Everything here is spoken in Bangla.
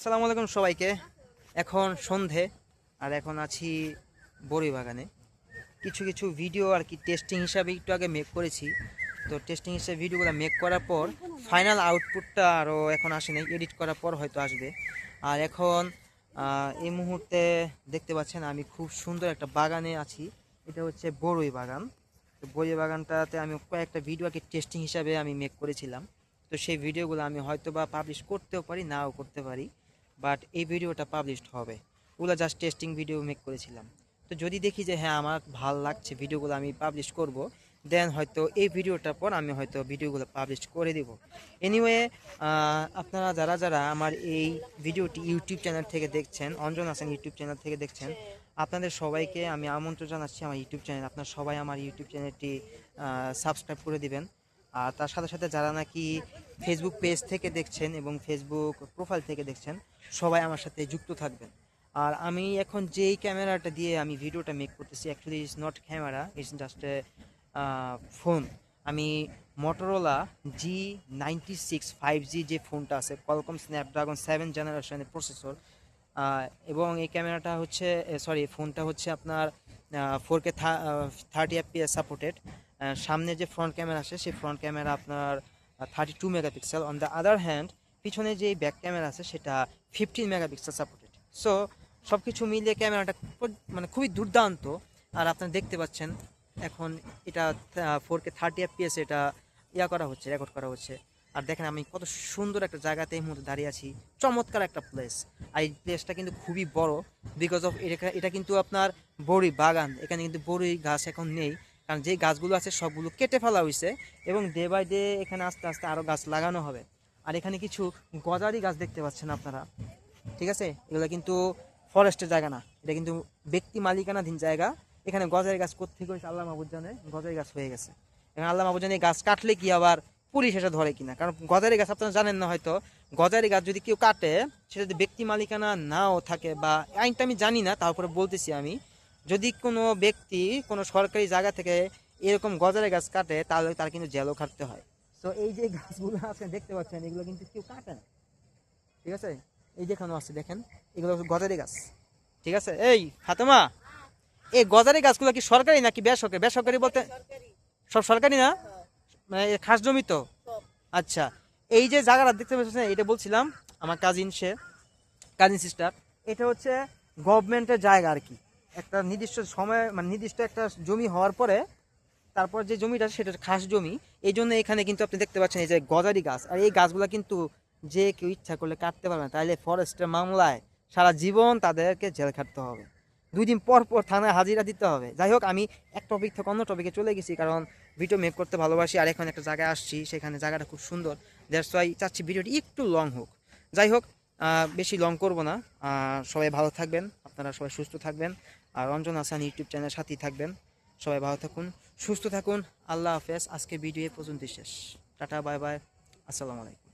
আসসালামু আলাইকুম সবাইকে। এখন সন্ধে, আর এখন আছি বড়ি বাগানে কিছু কিছু ভিডিও আর কি টেস্টিং হিসাবে একটু আগে মেক করেছি। তো টেস্টিং হিসাবে ভিডিওগুলো মেক করার পর ফাইনাল আউটপুটটা আরও এখন আসেনি এডিট করার পর হয়তো আসবে। আর এখন এই মুহূর্তে দেখতে পাচ্ছেন আমি খুব সুন্দর একটা বাগানে আছি। এটা হচ্ছে বড়ই বাগান তো বড়ই বাগানটাতে আমি কয়েকটা ভিডিও আর কি টেস্টিং হিসাবে আমি মেক করেছিলাম। তো সেই ভিডিওগুলো আমি হয়তো বা পাবলিশ করতেও পারি, নাও করতে পারি। বাট এই ভিডিওটা পাবলিশড হবে। ওগুলো জাস্ট টেস্টিং ভিডিও মেক করেছিলাম। তো যদি দেখি যে হ্যাঁ আমার ভালো লাগছে ভিডিওগুলো আমি পাবলিশ করব দেন হয়তো এই ভিডিওটার পর আমি হয়তো ভিডিওগুলো পাবলিশ করে দিব। এনিওয়ে আপনারা যারা যারা আমার এই ভিডিওটি ইউটিউব চ্যানেল থেকে দেখছেন, অঞ্জন হাসান ইউটিউব চ্যানেল থেকে দেখছেন, আপনাদের সবাইকে আমি আমন্ত্রণ জানাচ্ছি আমার ইউটিউব চ্যানেল আপনারা সবাই আমার ইউটিউব চ্যানেলটি সাবস্ক্রাইব করে দিবেন। আর তার সাথে সাথে যারা নাকি ফেসবুক পেজ থেকে দেখছেন এবং ফেসবুক প্রোফাইল থেকে দেখছেন, সবাই আমার সাথে যুক্ত থাকবেন। আর আমি এখন যেই ক্যামেরাটা দিয়ে আমি ভিডিওটা মেক করতেছি actually it's not camera it's just a phone আমি Motorola G ninety six five G যে ফোনটা আছে কলকম স্ন্যাপড্রাগন সেভেন জেনারেশনের প্রসেসর এবং এই ক্যামেরাটা হচ্ছে সরি ফোনটা হচ্ছে আপনার four K thirty FPS supported সামনে যে ফ্রন্ট ক্যামেরা আছে, সেই ফ্রন্ট ক্যামেরা আপনার thirty two megapixel on the other hand পিছনে যে ব্যাক ক্যামেরা আছে, সেটা ফিফটিন মেগাপিক্সেল সাপোর্টেড সো সব কিছু মিলিয়ে ক্যামেরাটা মানে খুবই দুর্দান্ত। আর আপনারা দেখতে পাচ্ছেন, এখন এটা ফোর কে থার্টি এফপিএস এটা ইয়া করা হচ্ছে রেকর্ড করা হচ্ছে। আর দেখেন আমি কত সুন্দর একটা জায়গাতে এই মুহূর্তে দাঁড়িয়ে আছি। চমৎকার একটা প্লেস আর এই প্লেসটা কিন্তু খুবই বড় বিকজ অফ এটা এটা কিন্তু আপনার বড়ি বাগান এখানে কিন্তু বড়ি গাছ এখন নেই। কারণ যে গাছগুলো আছে সবগুলো কেটে ফেলা হয়েছে এবং ডে বাই ডে এখানে আস্তে আস্তে আরও গাছ লাগানো হবে। আর এখানে কিছু গজারি গাছ দেখতে পাচ্ছেন আপনারা। ঠিক আছে? এগুলো কিন্তু ফরেস্টের জায়গা না। এটা কিন্তু ব্যক্তি মালিকানাধীন জায়গা। এখানে গজারি গাছ কোথেকে হয়েছে আল্লাহ মাহবুজানে গজারি গাছ হয়ে গেছে। এবং আল্লাহ মাহবুজানে গাছ কাটলে কি আবার পুলিশ এসে ধরে কিনা? কারণ গজারি গাছ আপনারা জানেন না হয়তো। গজারি গাছ যদি কেউ কাটে সেটা যদি ব্যক্তি মালিকানা নাও থাকে বা, আইনটা আমি জানি না তারপরে বলতেছি আমি। যদি কোনো ব্যক্তি কোনো সরকারি জায়গা থেকে এরকম গজারি গাছ কাটে, তাহলে তার কিন্তু জেলও খাটতে হয়। তো এই যে গাছগুলো আছে, দেখতে পাচ্ছেন, এগুলো কিন্তু কেউ কাটে না। ঠিক আছে? এই যেখানে আছে, দেখেন, এগুলো গজারি গাছ। ঠিক আছে? এই, ফাতেমা, এই গজারি গাছগুলো কি সরকারি নাকি বেসরকারি? বেসরকারি বলতে সব সরকারি না? মানে খাস জমি তো? আচ্ছা এই যে জায়গাটা দেখতে পাচ্ছেন, এটা বলছিলাম আমার কাজিন সে কাজিন সিস্টার এটা হচ্ছে গভর্নমেন্টের জায়গা আর কি। একটা নির্দিষ্ট সময় মানে নির্দিষ্ট একটা জমি হওয়ার পরে তারপর যে জমিটা সেটা খাস জমি। এই জন্য এখানে কিন্তু আপনি দেখতে পাচ্ছেন এই যে গজারি গাছ। আর এই গাছগুলো কিন্তু যে কেউ ইচ্ছা করলে কাটতে পারবে না তাহলে ফরেস্টের মামলায় সারা জীবন তাদেরকে জেল খাটতে হবে। দুই দিন পর পর থানায় হাজিরা দিতে হবে। যাই হোক, আমি এক টপিক থেকে অন্য টপিকে চলে গেছি কারণ ভিডিও মেক করতে ভালোবাসি আর এখন একটা জায়গায় আসছি, সেখানে জায়গাটা খুব সুন্দর। দ্যাটস ওয়াই চাচ্ছি ভিডিওটি একটু লং হোক। যাই হোক বেশি লং করব না। সবাই ভালো থাকবেন, আপনারা সবাই সুস্থ থাকবেন। আর রঞ্জন হাসান ইউটিউব চ্যানেল সাথেই থাকবেন। সবাই ভালো থাকুন, সুস্থ থাকুন। আল্লাহ হাফেজ। আজকে ভিডিও পর্যন্ত শেষ। Tata, bye bye. আসসালামু আলাইকুম।